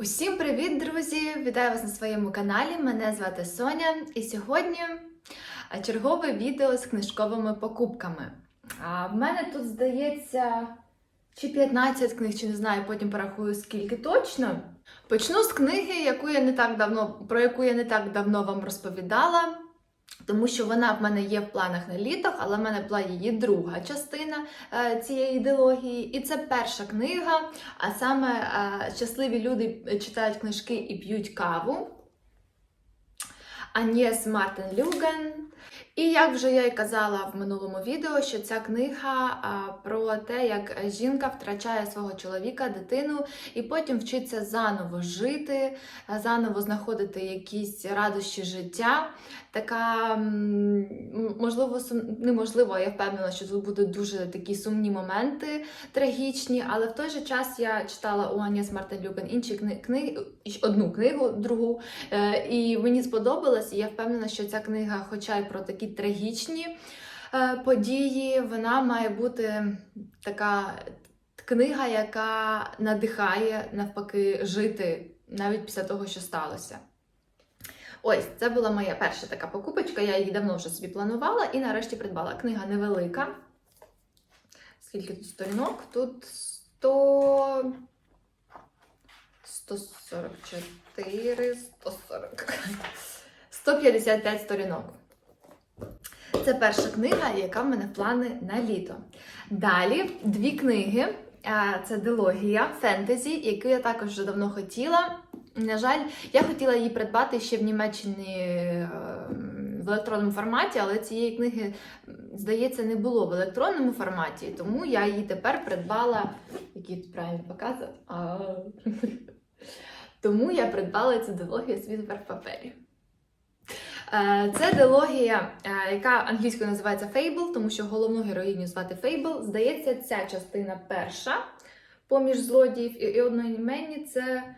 Усім привіт, друзі! Вітаю вас на своєму каналі. Мене звати Соня, і сьогодні чергове відео з книжковими покупками. А в мене тут здається чи 15 книг, чи не знаю, потім порахую скільки точно. Почну з книги, яку я не так давно, про яку я не так давно вам розповідала. Тому що вона в мене є в планах на літо, але в мене була її друга частина е, цієї ідеології. І це перша книга, а саме е, щасливі люди читають книжки і п'ють каву. Анєс Мартин Люген. І як вже я й казала в минулому відео, що ця книга а, про те, як жінка втрачає свого чоловіка, дитину, і потім вчиться заново жити, заново знаходити якісь радощі життя. Така, можливо, сум... неможливо, я впевнена, що тут будуть дуже такі сумні моменти трагічні, але в той же час я читала у Аніс Мартин Люкен інші кни... книги, одну книгу, другу, е, і мені сподобалось, і я впевнена, що ця книга, хоча й про такі трагічні е, події, вона має бути така книга, яка надихає навпаки жити навіть після того, що сталося. Ось, це була моя перша така покупочка. Я її давно вже собі планувала і нарешті придбала. Книга невелика. Скільки тут сторінок? Тут 100... 144, 140. 155 сторінок. Це перша книга, яка в мене в плани на літо. Далі дві книги. Це дилогія фентезі, яку я також вже давно хотіла. На жаль, я хотіла її придбати ще в Німеччині е, в електронному форматі, але цієї книги, здається, не було в електронному форматі, тому я її тепер придбала. Який тут правильно показав? Тому я придбала цю дилогію тепер в папері. Е, Це дилогія, е, яка англійською називається Fable, тому що головну героїню звати Fable. Здається, ця частина перша поміж злодіїв і одноіменні це.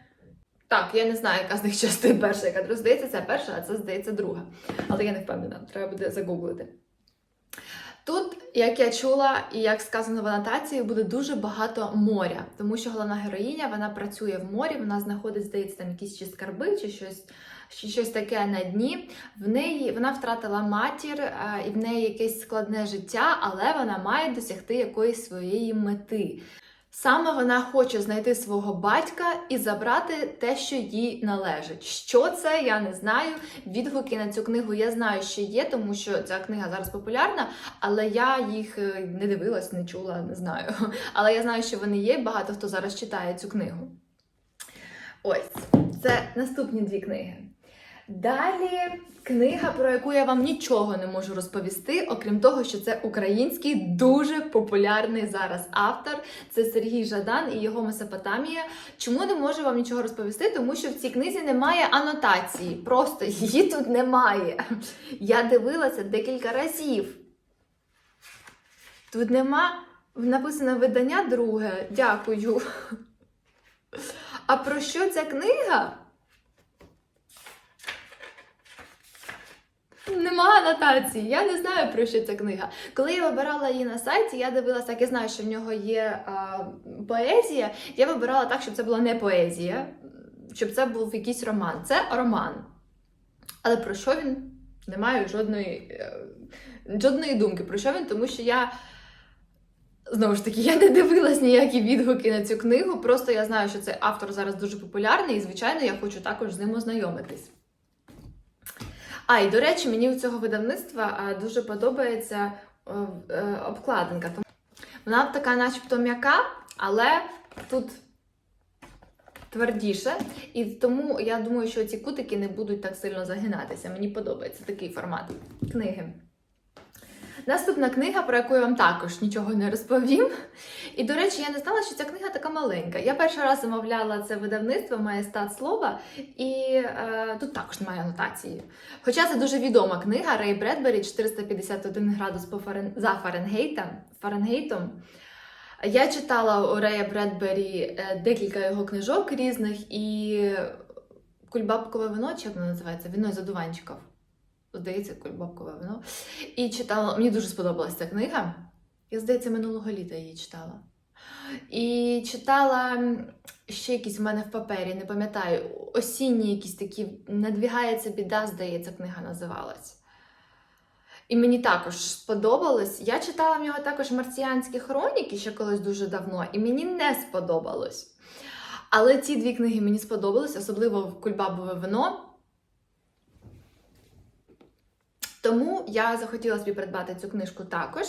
Так, я не знаю, яка з них частин перша, яка. Здається, це перша, а це здається друга. Але я не впевнена, треба буде загуглити. Тут, як я чула, і як сказано в анотації, буде дуже багато моря, тому що головна героїня вона працює в морі, вона знаходить, здається, там якісь чи скарби, чи щось, чи щось таке на дні. В неї вона втратила матір, і в неї якесь складне життя, але вона має досягти якоїсь своєї мети. Саме вона хоче знайти свого батька і забрати те, що їй належить. Що це, я не знаю. Відгуки на цю книгу я знаю, що є, тому що ця книга зараз популярна, але я їх е, не дивилась, не чула, не знаю. Але я знаю, що вони є, багато хто зараз читає цю книгу. Ось, це наступні дві книги. Далі книга, про яку я вам нічого не можу розповісти, окрім того, що це український дуже популярний зараз автор. Це Сергій Жадан і його Месопотамія. Чому не можу вам нічого розповісти? Тому що в цій книзі немає анотації. Просто її тут немає. Я дивилася декілька разів. Тут нема написано видання друге. Дякую. А про що ця книга? Нема анотації, я не знаю про що ця книга. Коли я вибирала її на сайті, я дивилася, так я знаю, що в нього є а, поезія. Я вибирала так, щоб це була не поезія, щоб це був якийсь роман. Це роман. Але про що він? Не маю жодної, е, жодної думки. Про що він? Тому що я. Знову ж таки, я не дивилась ніякі відгуки на цю книгу. Просто я знаю, що цей автор зараз дуже популярний, і, звичайно, я хочу також з ним ознайомитись. А, і до речі, мені у цього видавництва дуже подобається е, е, обкладинка. Вона така, начебто, м'яка, але тут твердіше. І тому я думаю, що ці кутики не будуть так сильно загинатися. Мені подобається такий формат книги. Наступна книга, про яку я вам також нічого не розповім. І, до речі, я не знала, що ця книга така маленька. Я перший раз замовляла це видавництво, має стат слова, і е, тут також немає анотації. Хоча це дуже відома книга Рей Бредбері 451 градус по Фарен... за Фаренгейтом. Фаренгейтом. Я читала у Рея Бредбері е, декілька його книжок різних, і Кульбабкове вино, чи як воно називається? Віно з одуванчиків. Здається, Кульбабкове вино. І читала, мені дуже сподобалася ця книга. Я, здається, минулого літа її читала. І читала ще якісь в мене в папері, не пам'ятаю. Осінні якісь такі надвігається біда, здається, книга називалась. І мені також сподобалось. Я читала в нього також марсіанські хроніки ще колись дуже давно, і мені не сподобалось. Але ці дві книги мені сподобались, особливо Кульбабове вино. Тому я захотіла собі придбати цю книжку також.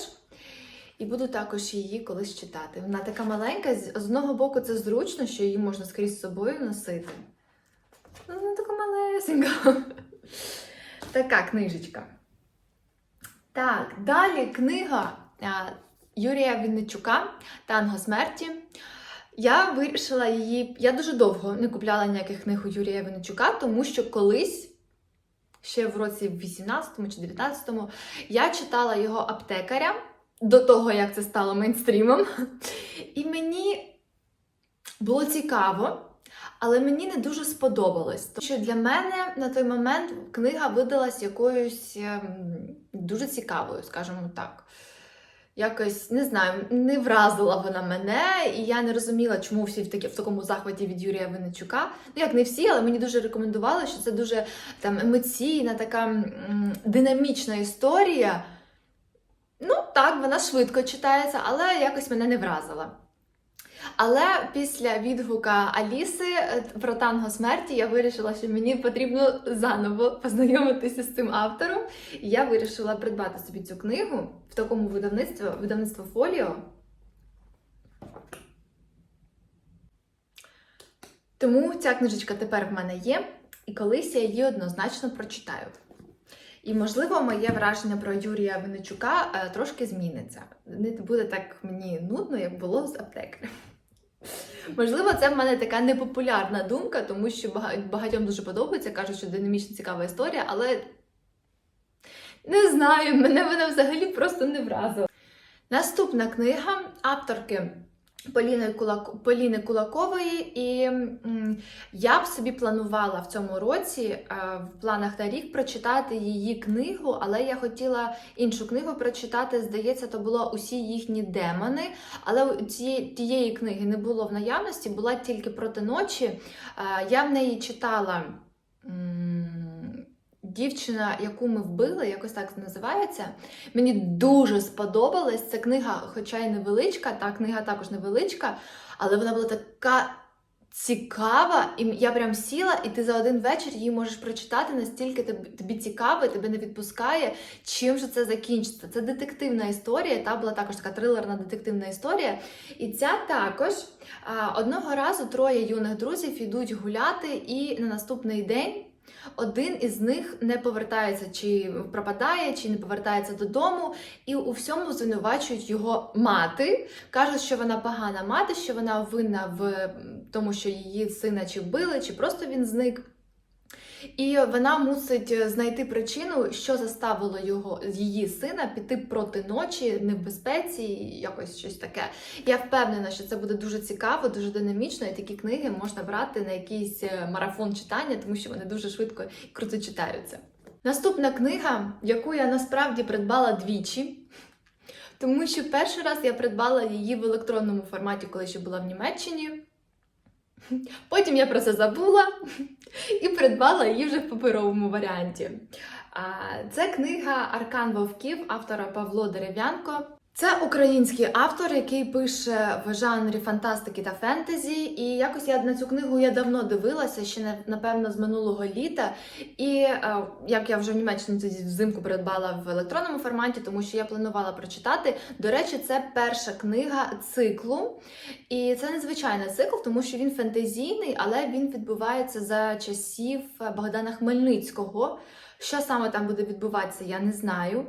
І буду також її колись читати. Вона така маленька, з одного боку, це зручно, що її можна скрізь з собою носити. Ну, Вона така малесенька. Така книжечка. Так, далі книга Юрія Вінничука Танго смерті. Я вирішила її. Я дуже довго не купляла ніяких книг у Юрія Вінничука, тому що колись, ще в році 18-му чи 19-му, я читала його аптекаря до того, як це стало мейнстрімом. І мені було цікаво, але мені не дуже сподобалось. Тому що для мене на той момент книга видалась якоюсь ем, дуже цікавою, скажімо так. Якось не знаю, не вразила вона мене, і я не розуміла, чому всі в, такі, в такому захваті від Юрія Винничука. Ну, як не всі, але мені дуже рекомендували, що це дуже там емоційна, така м, динамічна історія. Ну, так, вона швидко читається, але якось мене не вразила. Але після відгука Аліси е, про танго смерті я вирішила, що мені потрібно заново познайомитися з цим автором. І я вирішила придбати собі цю книгу в такому видавництві, видавництво Фоліо. Тому ця книжечка тепер в мене є, і колись я її однозначно прочитаю. І, можливо, моє враження про Юрія Винничука е, трошки зміниться. Не буде так мені нудно, як було з аптекарем. Можливо, це в мене така непопулярна думка, тому що багатьом дуже подобається, кажуть, що динамічна цікава історія, але не знаю, мене вона взагалі просто не вразила. Наступна книга авторки Поліни, Кулак... Поліни Кулакової, і я б собі планувала в цьому році е, в планах на рік прочитати її книгу, але я хотіла іншу книгу прочитати. Здається, то було усі їхні демони. Але цієї тієї книги не було в наявності, була тільки проти ночі. Е, Я в неї читала. м, Дівчина, яку ми вбили, якось так називається. Мені дуже сподобалась. Ця книга, хоча й невеличка, та книга також невеличка, але вона була така цікава, і я прям сіла, і ти за один вечір її можеш прочитати настільки тобі, тобі цікаво, і тебе не відпускає, чим же це закінчиться. Це детективна історія, та була також така трилерна детективна історія. І ця також одного разу троє юних друзів йдуть гуляти, і на наступний день. Один із них не повертається, чи пропадає, чи не повертається додому, і у всьому звинувачують його мати. Кажуть, що вона погана мати, що вона винна в тому, що її сина чи вбили, чи просто він зник. І вона мусить знайти причину, що заставило його її сина піти проти ночі, не в якось щось таке. Я впевнена, що це буде дуже цікаво, дуже динамічно, і такі книги можна брати на якийсь е, марафон читання, тому що вони дуже швидко і круто читаються. Наступна книга, яку я насправді придбала двічі. Тому що перший раз я придбала її в електронному форматі, коли ще була в Німеччині. Потім я про це забула і придбала її вже в паперовому варіанті. Це книга Аркан Вовків автора Павло Дерев'янко. Це український автор, який пише в жанрі фантастики та фентезі. І якось я на цю книгу я давно дивилася, ще напевно з минулого літа. І е, як я вже в Німеччині тоді взимку придбала в електронному форматі, тому що я планувала прочитати. До речі, це перша книга циклу. І це незвичайний цикл, тому що він фентезійний, але він відбувається за часів Богдана Хмельницького. Що саме там буде відбуватися, я не знаю.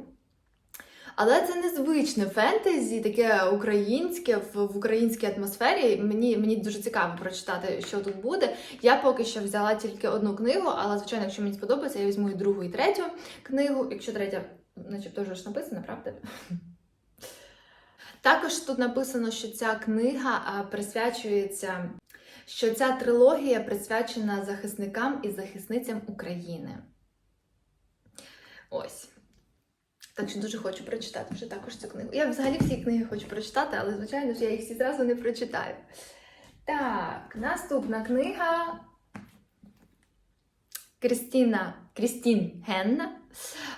Але це незвичне фентезі, таке українське в, українській атмосфері. Мені, мені дуже цікаво прочитати, що тут буде. Я поки що взяла тільки одну книгу, але звичайно, якщо мені сподобається, я візьму і другу, і третю книгу. Якщо третя, начебто вже ж написана, правда? Також тут написано, що ця книга присвячується, що ця трилогія присвячена захисникам і захисницям України. Ось. Так що дуже хочу прочитати вже також цю книгу. Я взагалі всі книги хочу прочитати, але, звичайно ж, я їх всі зразу не прочитаю. Так, наступна книга Крістіна Крістін Генна.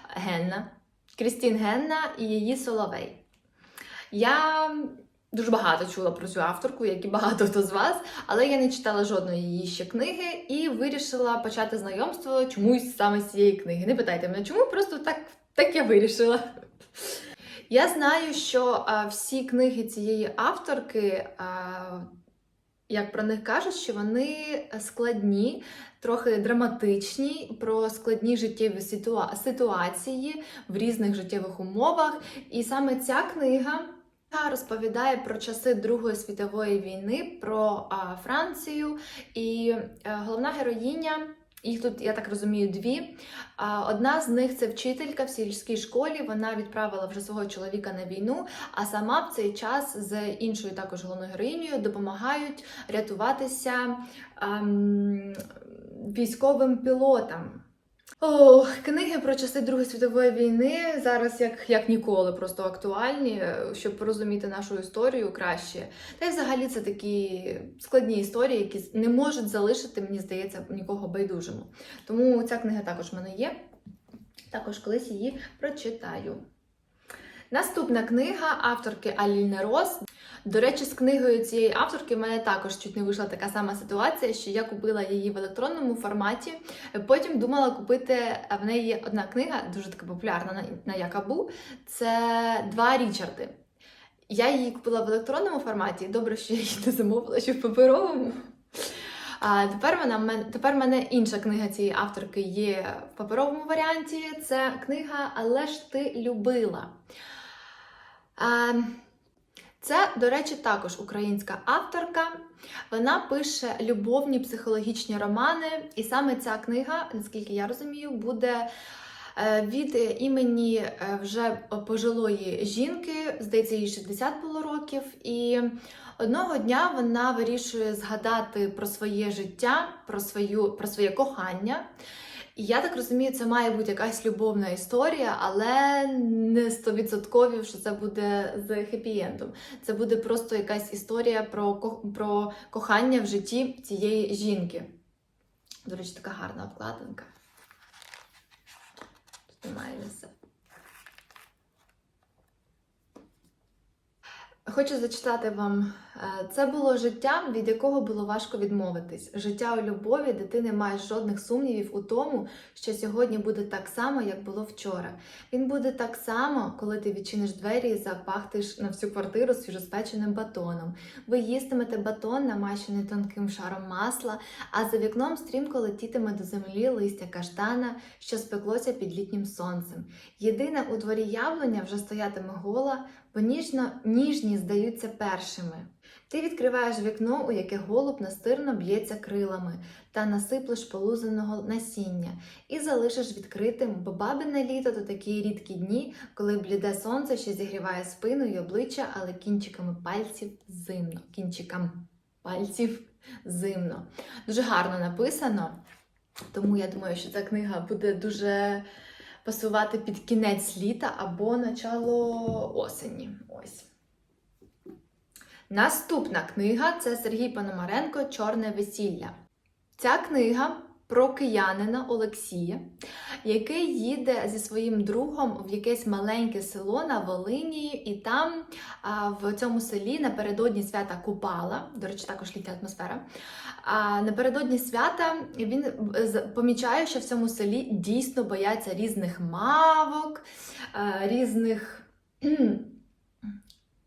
Генна. Крістін Генна і її Соловей. Я дуже багато чула про цю авторку, як і багато хто з вас, але я не читала жодної її ще книги і вирішила почати знайомство чомусь саме з цієї книги. Не питайте мене, чому просто так, так я вирішила. Я знаю, що а, всі книги цієї авторки, а, як про них кажуть, що вони складні, трохи драматичні, про складні життєві ситуа- ситуації в різних життєвих умовах. І саме ця книга розповідає про часи Другої світової війни, про а, Францію. І е, головна героїня. Їх тут, я так розумію, дві. Одна з них це вчителька в сільській школі. Вона відправила вже свого чоловіка на війну, а сама в цей час з іншою також головною героїнею допомагають рятуватися ем, військовим пілотам. Ох, книги про часи Другої світової війни зараз як, як ніколи просто актуальні, щоб порозуміти нашу історію краще. Та й взагалі це такі складні історії, які не можуть залишити, мені здається, нікого байдужому. Тому ця книга також в мене є. Також колись її прочитаю. Наступна книга авторки Аліни Рос. До речі, з книгою цієї авторки в мене також чуть не вийшла така сама ситуація, що я купила її в електронному форматі. Потім думала купити в неї одна книга, дуже така популярна на, на Якабу. Це два Річарди. Я її купила в електронному форматі. Добре, що я її не замовила, що в паперовому. А тепер вона тепер мене інша книга цієї авторки є в паперовому варіанті. Це книга Але ж ти любила. А, це, до речі, також українська авторка. Вона пише любовні психологічні романи, і саме ця книга, наскільки я розумію, буде від імені е, вже пожилої жінки, здається, їй 60 було років. І одного дня вона вирішує згадати про своє життя, про, свою, про своє кохання. І я так розумію, це має бути якась любовна історія, але не стовідсоткові, що це буде з хеппі-ендом. Це буде просто якась історія про, про кохання в житті цієї жінки. До речі, така гарна обкладинка. Тут немає місця. Хочу зачитати вам. Е, Це було життя, від якого було важко відмовитись. Життя у любові, де ти не маєш жодних сумнівів у тому, що сьогодні буде так само, як було вчора. Він буде так само, коли ти відчиниш двері і запахтиш на всю квартиру свіжоспеченим батоном. Ви їстимете батон, намащений тонким шаром масла, а за вікном стрімко летітиме до землі листя каштана, що спеклося під літнім сонцем. Єдине у дворі яблуня вже стоятиме гола, бо ніжно, ніжні здаються першими. Ти відкриваєш вікно, у яке голуб настирно б'ється крилами, та насиплеш полузаного насіння, і залишиш відкритим, бо бабине літо то такі рідкі дні, коли бліде сонце ще зігріває спину і обличчя, але кінчиками пальців зимно. Кінчикам пальців зимно. Дуже гарно написано, тому я думаю, що ця книга буде дуже пасувати під кінець літа або начало осені. Ось. Наступна книга це Сергій Пономаренко Чорне весілля. Ця книга про киянина Олексія, який їде зі своїм другом в якесь маленьке село на Волині, і там в цьому селі напередодні свята Купала, до речі, також літня атмосфера. Напередодні свята він помічає, що в цьому селі дійсно бояться різних мавок, різних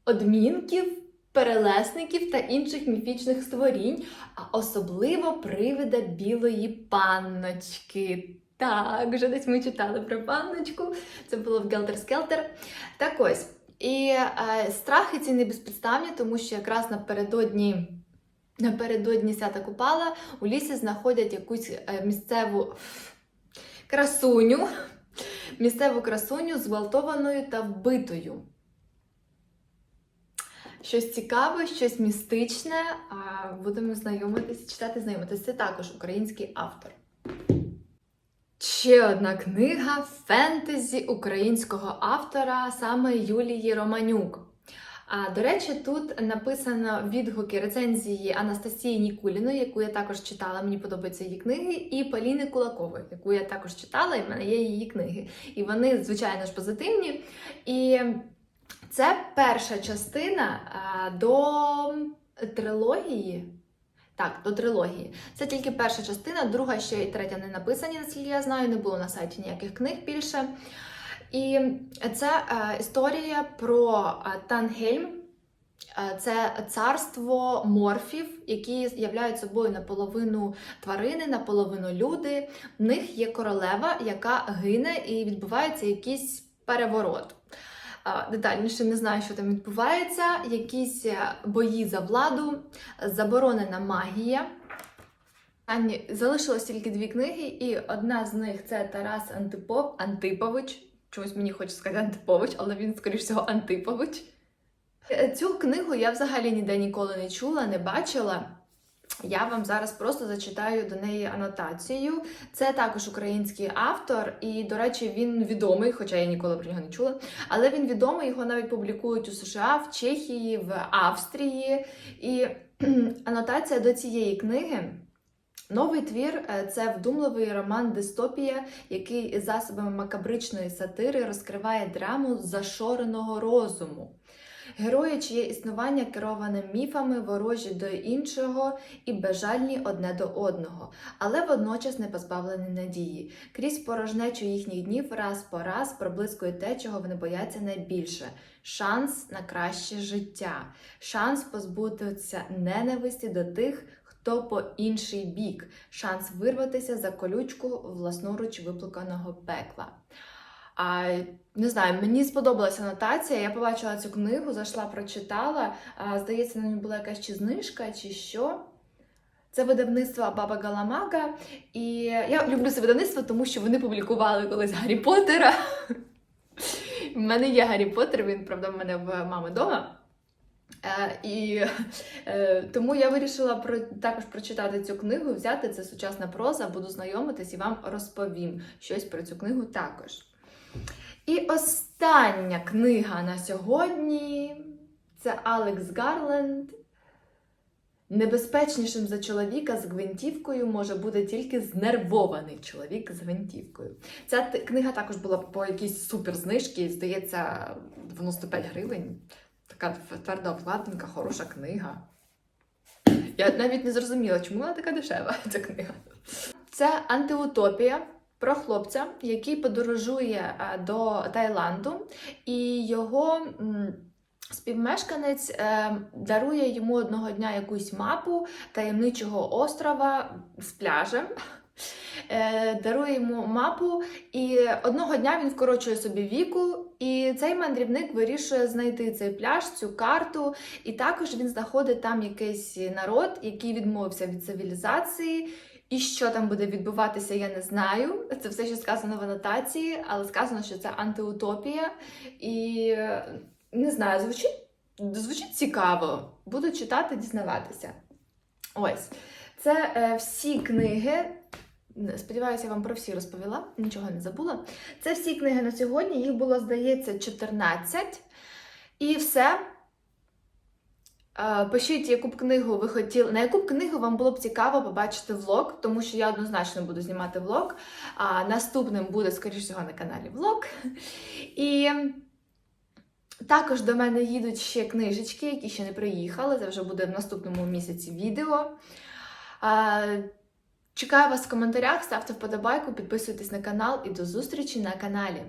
одмінків, перелесників та інших міфічних створінь, а особливо привида білої панночки. Так, вже десь ми читали про панночку. Це було в Гелтер Скелтер. Так ось. І е, страхи ці не безпідставні, тому що якраз напередодні. Напередодні свята Купала у лісі знаходять якусь е, місцеву красуню, місцеву красуню зґвалтованою та вбитою. Щось цікаве, щось містичне. Будемо знайомитись, читати, знайомитись. Це також український автор. Ще одна книга фентезі українського автора, саме Юлії Романюк. А, до речі, тут написано відгуки рецензії Анастасії Нікуліної, яку я також читала. Мені подобаються її книги, і Поліни Кулакової, яку я також читала, і в мене є її книги. І вони, звичайно ж, позитивні. І це перша частина до трилогії. Так, до трилогії. Це тільки перша частина, друга ще і третя не написані, наскільки я знаю, не було на сайті ніяких книг більше. І це е, історія про е, Тангельм. Е, Це царство морфів, які являють собою наполовину тварини, наполовину люди. В них є королева, яка гине, і відбувається якийсь переворот. Детальніше не знаю, що там відбувається. Якісь е, бої за владу, заборонена магія. Ані залишилось тільки дві книги, і одна з них це Тарас Антипов, Антипович. Чомусь мені хочеться сказати Антипович, але він, скоріш всього, Антипович. Е, Цю книгу я взагалі ніде ніколи не чула, не бачила. Я вам зараз просто зачитаю до неї анотацію. Це також український автор, і, до речі, він відомий, хоча я ніколи про нього не чула. Але він відомий, його навіть публікують у США, в Чехії, в Австрії. І анотація до цієї книги. Новий твір е, це вдумливий роман Дистопія, який із засобами макабричної сатири розкриває драму зашореного розуму. Герої, чиє існування кероване міфами, ворожі до іншого і безжальні одне до одного, але водночас не позбавлені надії. Крізь порожнечу їхніх днів раз по раз проблискує те, чого вони бояться найбільше шанс на краще життя, шанс позбутися ненависті до тих, хто по інший бік, шанс вирватися за колючку власноруч виплаканого пекла. Не знаю, мені сподобалася анотація. Я побачила цю книгу, зайшла, прочитала. Здається, на ній була якась чи знижка, чи що. Це видавництво Баба Галамага. І я люблю це видавництво, тому що вони публікували колись Гаррі Поттера. У мене є Гаррі Поттер, він, правда, в мене в мами вдома. Е, і е, тому я вирішила про, також прочитати цю книгу, взяти це сучасна проза, буду знайомитись і вам розповім щось про цю книгу також. І остання книга на сьогодні це Алекс Гарленд. Небезпечнішим за чоловіка з гвинтівкою може бути тільки знервований чоловік з гвинтівкою. Ця книга також була по якійсь суперзнижці, здається, 95 гривень. Така тверда обкладинка, хороша книга. Я навіть не зрозуміла, чому вона така дешева, ця книга. Це антиутопія про хлопця, який подорожує е, до Таїланду, і його співмешканець е, дарує йому одного дня якусь мапу таємничого острова з пляжем. Е, Дарує йому мапу, і одного дня він вкорочує собі віку, і цей мандрівник вирішує знайти цей пляж, цю карту. І також він знаходить там якийсь народ, який відмовився від цивілізації. І що там буде відбуватися, я не знаю. Це все, що сказано в анотації, але сказано, що це антиутопія. І е, не знаю, звучить, звучить цікаво. Буду читати, дізнаватися. Ось. Це е, всі книги. Сподіваюся, я вам про всі розповіла, нічого не забула. Це всі книги на сьогодні. Їх було, здається, 14. І все. Е, Пишіть, яку б книгу ви хотіли, на яку б книгу вам було б цікаво побачити влог, тому що я однозначно буду знімати влог. А наступним буде, скоріш всього, на каналі влог. І також до мене їдуть ще книжечки, які ще не приїхали. Це вже буде в наступному місяці відео. Чекаю вас в коментарях, ставте вподобайку, підписуйтесь на канал і до зустрічі на каналі.